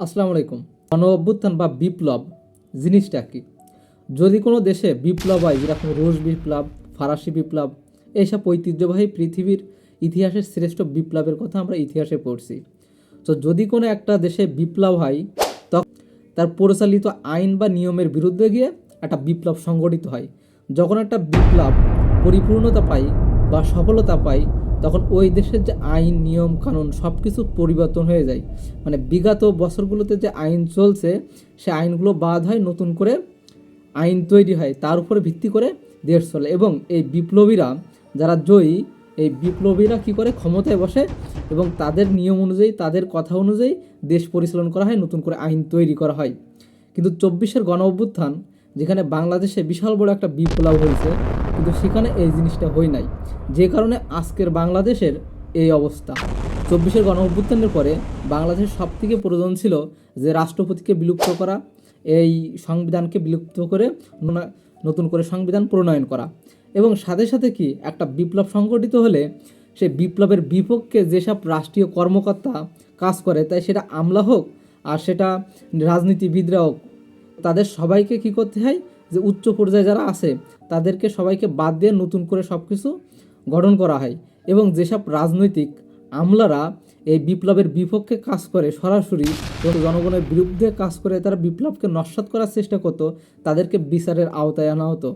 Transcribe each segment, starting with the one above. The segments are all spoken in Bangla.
আসসালামু আলাইকুম। গণ অভ্যুত্থান বা বিপ্লব, জিনিসটা কি? যদি কোনো দেশে বিপ্লব হয়, যেরকম রুশ বিপ্লব, ফরাসি বিপ্লব, এইসব ঐতিহ্যবাহী পৃথিবীর ইতিহাসের শ্রেষ্ঠ বিপ্লবের কথা আমরা ইতিহাসে পড়ছি। তো যদি কোনো একটা দেশে বিপ্লব হয় তখন তার পরিচালিত আইন বা নিয়মের বিরুদ্ধে গিয়ে একটা বিপ্লব সংগঠিত হয়। যখন একটা বিপ্লব পরিপূর্ণতা পায় বা সফলতা পায় তখন ওই দেশের যে আইন, নিয়ম, কানুন সব কিছু পরিবর্তন হয়ে যায়। মানে বিগত বছরগুলোতে যে আইন চলছে, সে আইনগুলো বাদ হয় নতুন করে আইন তৈরি হয়। তার উপরে ভিত্তি করে দেশ চলে এবং এই বিপ্লবীরা, যারা জয়ী, এই বিপ্লবীরা কি করে ক্ষমতায় বসে এবং তাদের নিয়ম অনুযায়ী, তাদের কথা অনুযায়ী দেশ পরিচালনা করা হয়, নতুন করে আইন তৈরি করা হয়। কিন্তু চব্বিশের গণ অভ্যুত্থান যেখানে বাংলাদেশে বিশাল বড় একটা বিপ্লব হয়েছে কিন্তু সেখানে এই জিনিসটা হয় নাই। যে কারণে আজকের বাংলাদেশের এই অবস্থা। চব্বিশের গণ অভ্যুত্থানের পরে বাংলাদেশের সব থেকে প্রয়োজন ছিল যে রাষ্ট্রপতিকে বিলুপ্ত করা, এই সংবিধানকে বিলুপ্ত করে নতুন করে সংবিধান প্রণয়ন করা। এবং সাথে সাথে কি একটা বিপ্লব সংগঠিত হলে সে বিপ্লবের বিপক্ষে যেসব রাষ্ট্রীয় কর্মকর্তা কাজ করে, তাই সেটা আমলা হোক আর সেটা রাজনীতিবিদরা হোক, তাদের সবাইকে কি করতে হয়? যে উচ্চ পর্যায়ে যারা আছে, তাদেরকে সবাইকে বাদ দিয়ে নতুন করে সব কিছু গঠন করা হয় এবং যেসব রাজনৈতিক আমলারা এই বিপ্লবের বিপক্ষে কাজ করে সরাসরি জনগণের বিরুদ্ধে কাজ করে তারা বিপ্লবকে নস্বাত করার চেষ্টা করতো, তাদেরকে বিচারের আওতায় আনা হতো।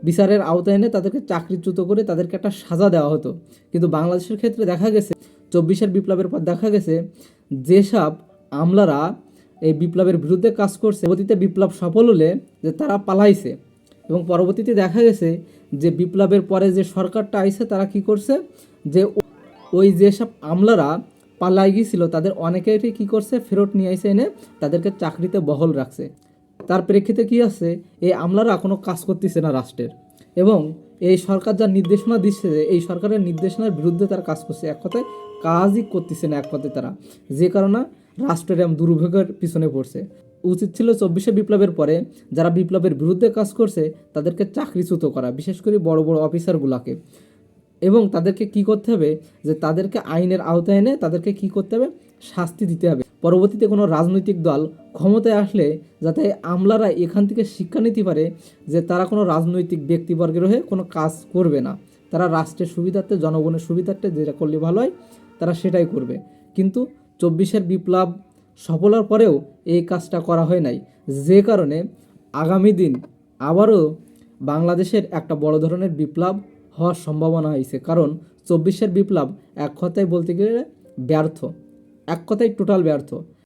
বিচারের আওতায় এনে তাদেরকে চাকরিচ্যুত করে তাদেরকে একটা সাজা দেওয়া হতো। কিন্তু বাংলাদেশের ক্ষেত্রে দেখা গেছে, চব্বিশের বিপ্লবের পর দেখা গেছে, যেসব আমলারা এই বিপ্লবের বিরুদ্ধে কাজ করছে। পরবর্তীতে বিপ্লব সফল হলে যে তারা পালাইছে। এবং পরবর্তীতে দেখা গেছে যে বিপ্লবের পরে যে সরকারটা আইছে, তারা কি করছে? যে ওই যেসব আমলারা পালাই গিয়েছিল তাদের অনেকেরই কি করছে? ফেরত নিয়ে আইসে এনে তাদেরকে চাকরিতে বহল রাখছে। তার প্রেক্ষিতে কি আছে? এই আমলারা কোনো কাজ করতেছে না রাষ্ট্রের। এবং এই সরকার যা নির্দেশনা দিচ্ছে এই সরকারের নির্দেশনার বিরুদ্ধে তারা কাজ করছে। এক কথায় কাজই করতেছে না, এক কথায় তারা। যে কারণে রাষ্ট্রের এরম দুর্ভোগের পিছনে পড়ছে। উচিত ছিল চব্বিশে বিপ্লবের পরে যারা বিপ্লবের বিরুদ্ধে কাজ করছে, তাদেরকে চাকরিচ্যুত করা, বিশেষ করে বড় বড় অফিসারগুলোকে। এবং তাদেরকে কি করতে হবে? যে তাদেরকে আইনের আওতায় এনে তাদেরকে কি করতে হবে? শাস্তি দিতে হবে। পরবর্তীতে কোনো রাজনৈতিক দল ক্ষমতায় আসলে যাতে আমলারা এখান থেকে শিক্ষা নিতে পারে যে তারা কোনো রাজনৈতিক ব্যক্তিবর্গের হয়ে কোনো কাজ করবে না। তারা রাষ্ট্রের সুবিধার্থে, জনগণের সুবিধার্থে যেটা করলে ভালো হয়, তারা সেটাই করবে। কিন্তু চব্বিশের বিপ্লব সফল হওয়ার পরেও এই কাজটা করা হয় নাই। যে কারণে আগামী দিন আবারও বাংলাদেশের একটা বড় ধরনের বিপ্লব হওয়ার সম্ভাবনা হয়েছে। কারণ চব্বিশের বিপ্লব এক কথায় বলতে গেলে ব্যর্থ। এক কথায় টোটাল ব্যর্থ।